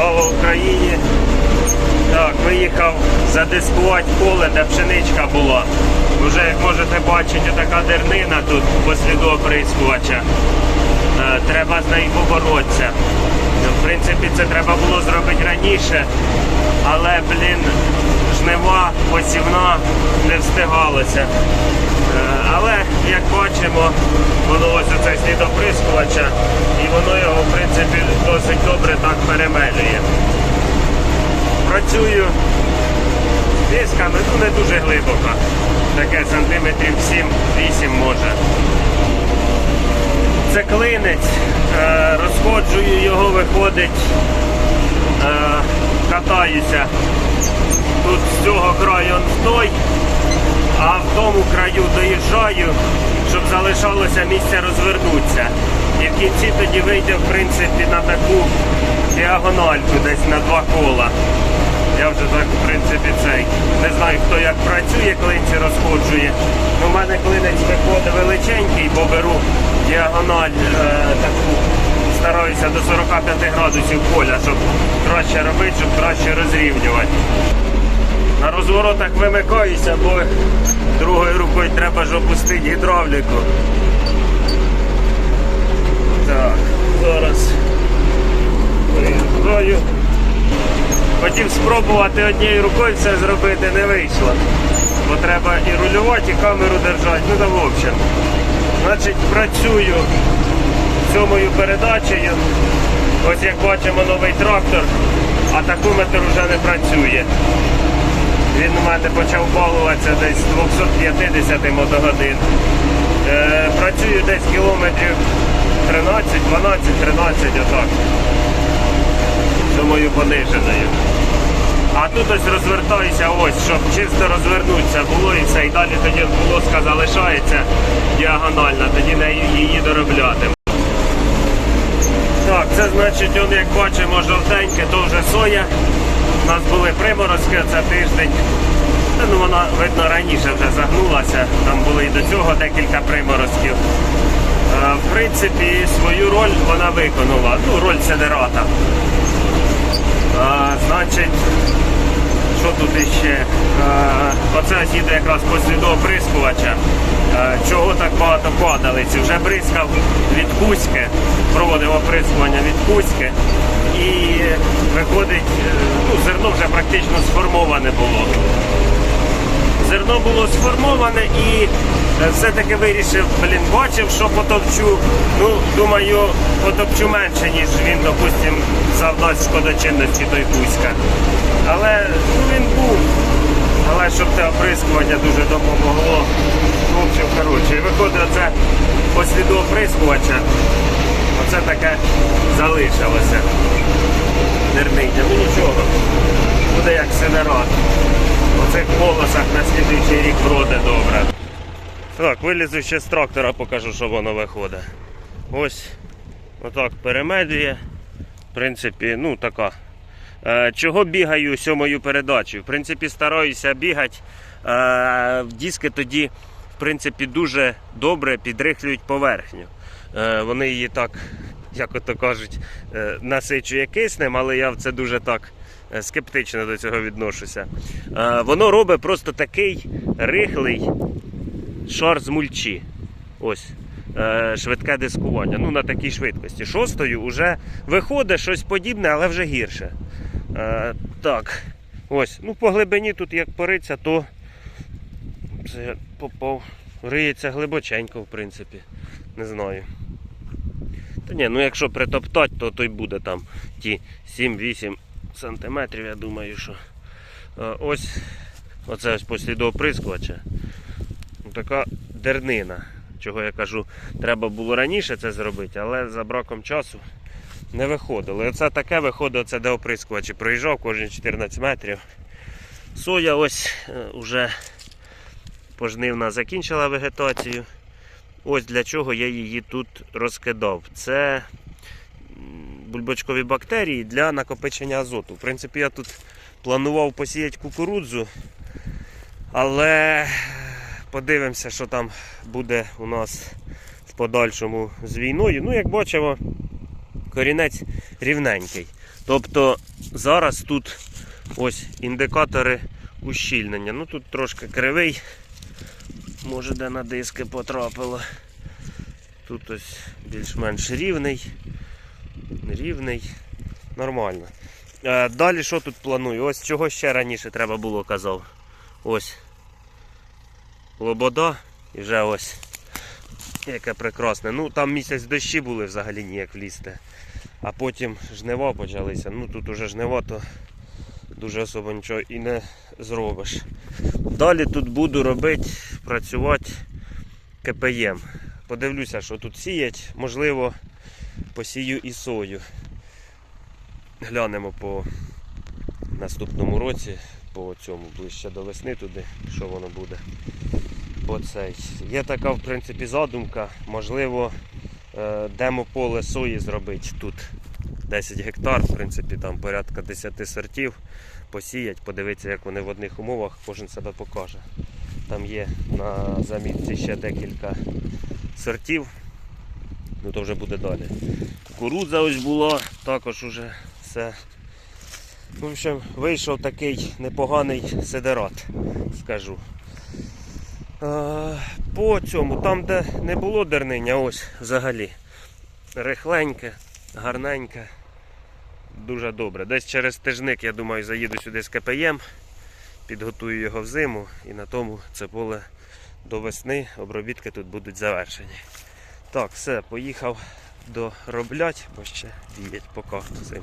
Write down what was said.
Слава Україні! Так, виїхав задискувати поле, де пшеничка була. Уже, як можете бачити, така дернина тут посліду оприскувача. Е, Треба з нею поборотися. В принципі, це треба було зробити раніше, але, блін, жнива, посівна не встигалося. Е, Але, як бачимо, воно ось слід оприскувача, і воно його, в принципі, досить добре так перемелює. Працюю дисками, ну не дуже глибоко. Таке сантиметрів 7-8 може. Це клинець, е, розходжую його, виходить, е, катаюся. Тут з цього краю он краю доїжджаю, щоб залишалося місце розвернутися. І в кінці тоді вийде, в принципі, на таку діагональку десь на два кола. Я вже так, в принципі, цей. Не знаю, хто як працює, клинці розходжує. Ну, У мене клинець виходить величенький, бо беру діагональ е, таку. Стараюся до 45 градусів поля, щоб краще робити, щоб краще розрівнювати. На розворотах вимикаюся, бо другою рукою треба ж опустити гідравліку. Так, зараз виїжджаю. Хотів спробувати однією рукою все зробити, не вийшло. Бо треба і рулювати, і камеру держати. Ну, да, в общем. Значить, працюю сьомою передачею. Ось як бачимо новий трактор, а такометр вже не працює. Він у мене почав балуватися десь з 250 мотогодин. Е, працюю десь кілометрів 13, 12, 13, отак. Сьомою пониженою. А тут ось розвертаюся ось, щоб чисто розвернутися було і все. І далі тоді полоска залишається діагональна, тоді її доробляти. Так, це значить, он, як бачимо, жовтеньке, то вже соя. Нас були приморозки, це тиждень. Ну, вона, видно, раніше вже загнулася. Там були і до цього декілька приморозків. Е, в принципі, свою роль вона виконала. Ну, роль седерата. А, значить, що тут іще? А, оце ось їде якраз посліду оприскувача. А, чого так багато падалиці? Вже бризкав від кузьки, проводив оприскування від кузьки. Виходить, е, ну, зерно вже практично сформоване було. Зерно було сформоване і е, все-таки вирішив, блін, бачив, що потопчу. Ну, думаю, потопчу менше, ніж він, допустим, завдасть шкодочинності той Кузька. Але ну, він був. Але щоб те оприскування дуже допомогло. Ну, В общем, коротше, виходить оце по сліду оприскувача. Оце таке залишилося. Нермиття. Ну нічого. Буде як синерат. У цих полосах на слідуючий рік вроде добре. Так, вилізу ще з трактора, покажу, що воно виходить. Ось отак перемелює. В принципі, ну така. Е, чого бігаю сьомою передачею? В принципі, стараюся бігати. Е, диски тоді, в принципі, дуже добре підрихлюють поверхню. Е, вони її так, як ото кажуть, е, насичує киснем, але я в це дуже так е, скептично до цього відношуся. Воно робить просто такий рихлий шар з мульчі. Ось. Швидке дискування. Ну, на такій швидкості. Шостою вже виходить щось подібне, але вже гірше. Так. Ось. Ну, по глибині тут як пориться, то попав. Риється глибоченько, в принципі. Не знаю. Та ні, ну якщо притоптати, то то й буде там ті 7-8 сантиметрів, я думаю, що. Е, Ось оце ось посліду оприскувача. Така дернина. Чого я кажу, треба було раніше це зробити, але за браком часу не виходило. І Оце таке виходить, оце де оприскувачі. Проїжджав кожні 14 метрів. Соя ось е, уже пожнивна закінчила вегетацію. Ось для чого я її тут розкидав. Це бульбочкові бактерії для накопичення азоту. В принципі, я тут планував посіяти кукурудзу, але подивимося, що там буде у нас в подальшому з війною. Ну, як бачимо, корінець рівненький. Тобто зараз тут ось індикатори ущільнення. Ну тут трошки кривий. Може де на диски потрапило. Тут ось більш-менш рівний. Рівний. Нормально. Е, далі що тут планую? Ось чого ще раніше треба було казав. Ось. Лобода і вже ось. Яке прекрасне. Ну там місяць дощі були взагалі ніяк влізти. А потім жнива почалися. Ну тут уже жнива, то дуже особо нічого і не зробиш. Далі тут буду робити, працювати КПєм. Подивлюся, що тут сіять. Можливо, посію і сою. Глянемо по наступному році, по цьому ближче до весни туди, що воно буде. Бо цей. Є така, в принципі, задумка. Можливо, е, демо-поле сої зробити тут. 10 гектар, в принципі, там порядка 10 сортів. Посіять, подивитися, як вони в одних умовах, кожен себе покаже. Там є на замітці ще декілька сортів. Ну то вже буде далі. Кукурудза ось була, також уже все. В общем, вийшов такий непоганий сидерат, скажу. По цьому, там, де не було дерниня, ось взагалі. Рихленьке, гарненьке. Дуже добре. Десь через тижник, я думаю, заїду сюди з КПєм, підготую його в зиму і на тому це поле до весни обробітки тут будуть завершені. Так, все, поїхав дороблять, бо ще діють карту всім.